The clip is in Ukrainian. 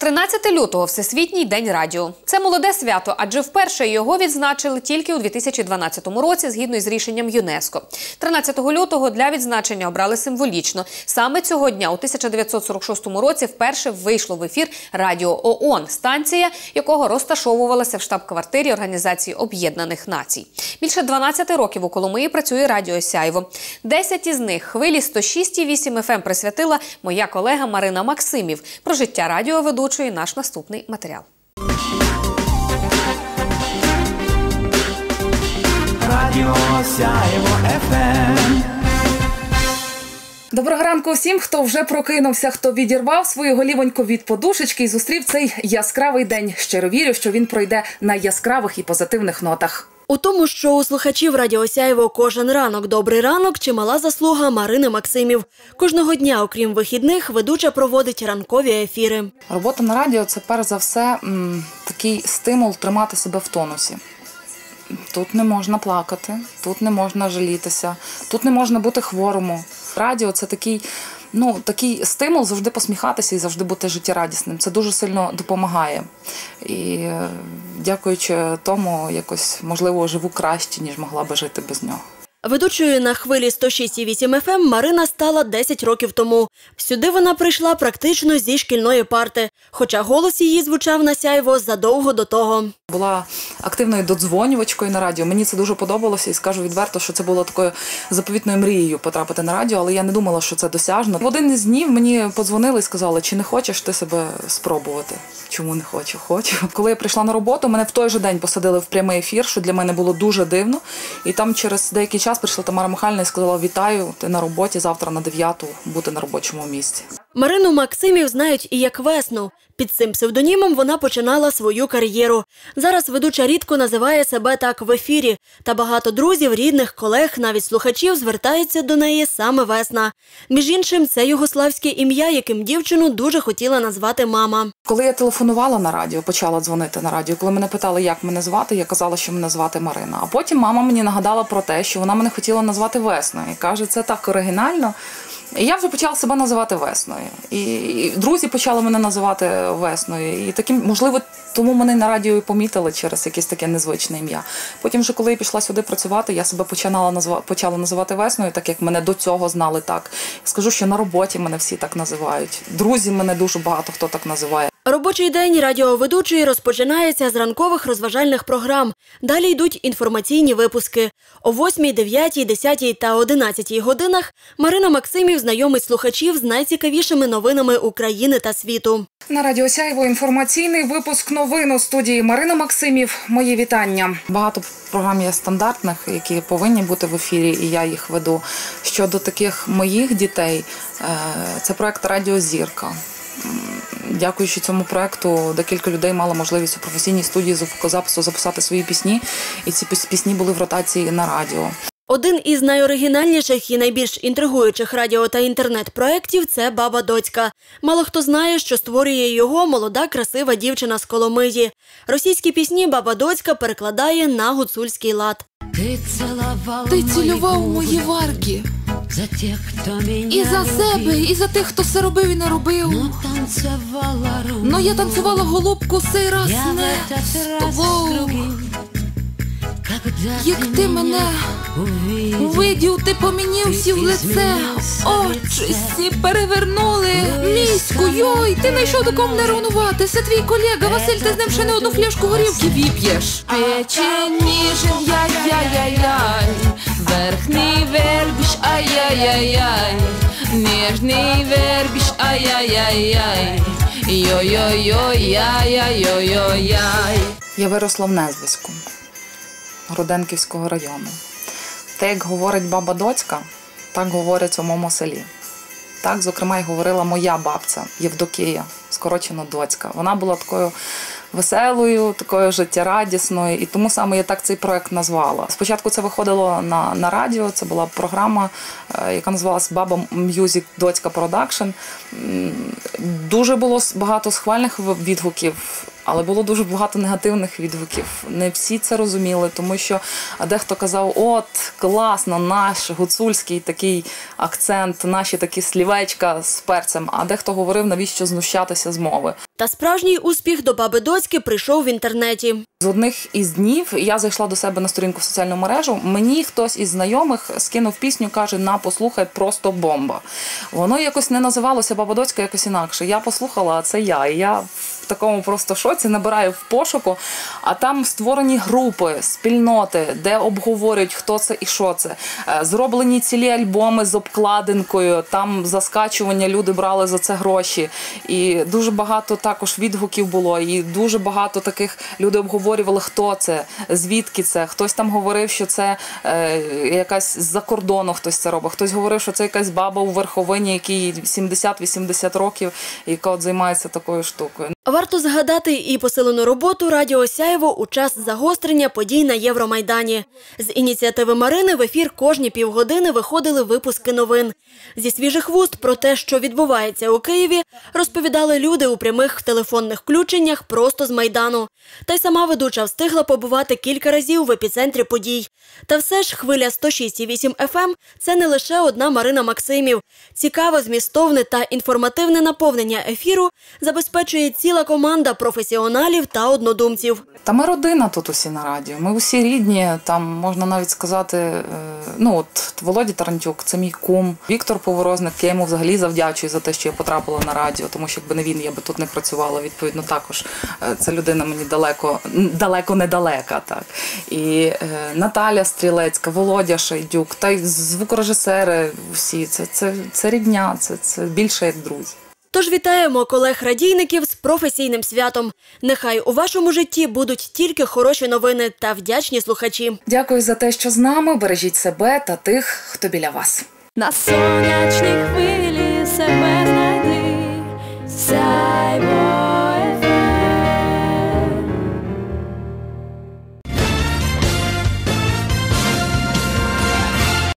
13 лютого Всесвітній день радіо. Це молоде свято, адже вперше його відзначили тільки у 2012 році, згідно із рішенням ЮНЕСКО. 13 лютого для відзначення обрали символічно. Саме цього дня, у 1946 році, вперше вийшло в ефір Радіо ООН, станція якого розташовувалася в штаб-квартирі Організації Об'єднаних Націй. Більше 12 років у Коломиї працює Радіо Сяйво. 10 із них хвилі 106,8 FM присвятила моя колега Марина Максимів. Про життя радіоведучої наш наступний матеріал. Радіо Сяєво ФМ. Доброго ранку усім, хто вже прокинувся, хто відірвав свою голівоньку від подушечки і зустрів цей яскравий день. Щиро вірю, що він пройде на яскравих і позитивних нотах. У тому, що у слухачів Радіо Сяєво кожен ранок добрий ранок, чимала заслуга Марини Максимів. Кожного дня, окрім вихідних, ведуча проводить ранкові ефіри. Робота на радіо це перш за все такий стимул тримати себе в тонусі. Тут не можна плакати, тут не можна жалітися, тут не можна бути хворому. Радіо це такий, ну, такий стимул завжди посміхатися і завжди бути життєрадісним. Це дуже сильно допомагає. І е, дякуючи тому, якось можливо живу краще, ніж могла би жити без нього. Ведучою на хвилі 106,8 FM Марина стала 10 років тому. Сюди вона прийшла практично зі шкільної парти, хоча голос її звучав на сяйво задовго до того. Була активною додзвонювачкою на радіо. Мені це дуже подобалося і скажу відверто, що це було такою заповітною мрією потрапити на радіо, але я не думала, що це досяжно. В один із днів мені подзвонили і сказали, чи не хочеш ти себе спробувати? Чому не хочу? Хочу. Коли я прийшла на роботу, мене в той же день посадили в прямий ефір, що для мене було дуже дивно. І там через деякий час прийшла Тамара Михайлівна і сказала: Вітаю, ти на роботі завтра на 9 бути на робочому місці. Марину Максимів знають і як весну. Під цим псевдонімом вона починала свою кар'єру. Зараз ведуча рідко називає себе так в ефірі. Та багато друзів, рідних, колег, навіть слухачів звертаються до неї саме весна. Між іншим, це югославське ім'я, яким дівчину дуже хотіла назвати мама. Коли я телефонувала на радіо, почала дзвонити на радіо. Коли мене питали, як мене звати, я казала, що мене звати Марина. А потім мама мені нагадала про те, що вона мене хотіла назвати весною. І каже, це так оригінально. І я вже почала себе називати весною. І друзі почали мене називати весною. І таким, можливо, тому мене на радіо і помітили через якесь таке незвичне ім'я. Потім, вже коли я пішла сюди працювати, я себе починала назва... почала називати весною, так як мене до цього знали так. Скажу, що на роботі мене всі так називають. Друзі мене дуже багато хто так називає. Робочий день радіоведучої розпочинається з ранкових розважальних програм. Далі йдуть інформаційні випуски. О 8, 9, 10 та 11 годинах Марина Максимів знайомить слухачів з найцікавішими новинами України та світу. На радіо Сяйво інформаційний випуск новин у студії Марина Максимів. Мої вітання. Багато програм є стандартних, які повинні бути в ефірі, і я їх веду. Щодо таких моїх дітей, е, це проект Радіо Зірка. Дякуючи цьому проекту, декілька людей мало можливість у професійній студії звукозапису записати свої пісні, і ці пісні були в ротації на радіо. Один із найоригінальніших і найбільш інтригуючих радіо та інтернет-проєктів – це Баба Доцька. Мало хто знає, що створює його молода, красива дівчина з Коломиї. Російські пісні Баба Доцька перекладає на гуцульський лад. Ти цілував, Ти цілював мої варки. За тих, хто мене І за себе, і за тих, хто все робив і не робив. Ну, танцювала румбу. Ну я танцювала голубку сей раз Я в не этот з раз тобою. Когда Як ти мене увидел, увидів, ти помінівся в лице. Очі всі перевернули. Міську, йой, ти знайшов до кому не ревнувати. Це твій колега Василь, ти з ним ще не одну фляжку горілки вип'єш. Печеніжен, яй-яй-яй-яй, верхній вербіш, ай-яй-яй-яй, ніжний вербіш, ай-яй-яй-яй, йой-йой-йой, яй-яй-йой-йой-яй. Я виросла в незв'язку Роденківського району. Те, як говорить баба доцька, так говорять у моєму селі. Так, зокрема, і говорила моя бабця Євдокія, скорочено доцька. Вона була такою веселою, такою життєрадісною, і тому саме я так цей проект назвала. Спочатку це виходило на, на радіо, це була програма, е, яка називалась Баба М'юзік Доцька Продакшн. Дуже було багато схвальних відгуків. Але було дуже багато негативних відгуків. Не всі це розуміли, тому що дехто казав: от класно, наш гуцульський такий акцент, наші такі слівечка з перцем. А дехто говорив, навіщо знущатися з мови. Та справжній успіх до баби Доцьки прийшов в інтернеті. З одних із днів я зайшла до себе на сторінку в соціальну мережу. Мені хтось із знайомих скинув пісню, каже: на послухай, просто бомба. Воно якось не називалося Бабадоцька, якось інакше. Я послухала, а це я. І я в такому просто шоці набираю в пошуку, а там створені групи, спільноти, де обговорюють, хто це і що це. Е, Зроблені цілі альбоми з обкладинкою, там за скачування люди брали за це гроші. І дуже багато також відгуків було, і дуже багато таких люди обговорювали, хто це, звідки це. Хтось там говорив, що це е, якась з-за кордону хтось це робить. Хтось говорив, що це якась баба у верховині, якій 70-80 років, яка от займається такою штукою. Варто згадати і посилену роботу Радіо Сяєво у час загострення подій на Євромайдані. З ініціативи Марини в ефір кожні півгодини виходили випуски новин. Зі свіжих вуст про те, що відбувається у Києві, розповідали люди у прямих телефонних включеннях просто з Майдану. Та й сама ведуча встигла побувати кілька разів в епіцентрі подій. Та все ж хвиля 106,8 FM – це не лише одна Марина Максимів. Цікаве, змістовне та інформативне наповнення ефіру забезпечує ціла команда професіоналів та однодумців. Та ми родина тут усі на радіо. Ми усі рідні. Там можна навіть сказати, е, ну от Володя Тарантюк, це мій кум. Віктор Поворозник, я йому взагалі завдячую за те, що я потрапила на радіо, тому що якби не він, я би тут не працювала. Відповідно, також е, ця людина мені далеко, далеко недалека. Так і е, Наталя Стрілецька, Володя Шайдюк, та й звукорежисери. Всі це, це, це рідня, це, це більше як друзі. Тож вітаємо колег-радійників з професійним святом. Нехай у вашому житті будуть тільки хороші новини та вдячні слухачі. Дякую за те, що з нами. Бережіть себе та тих, хто біля вас. На сонячних хвилі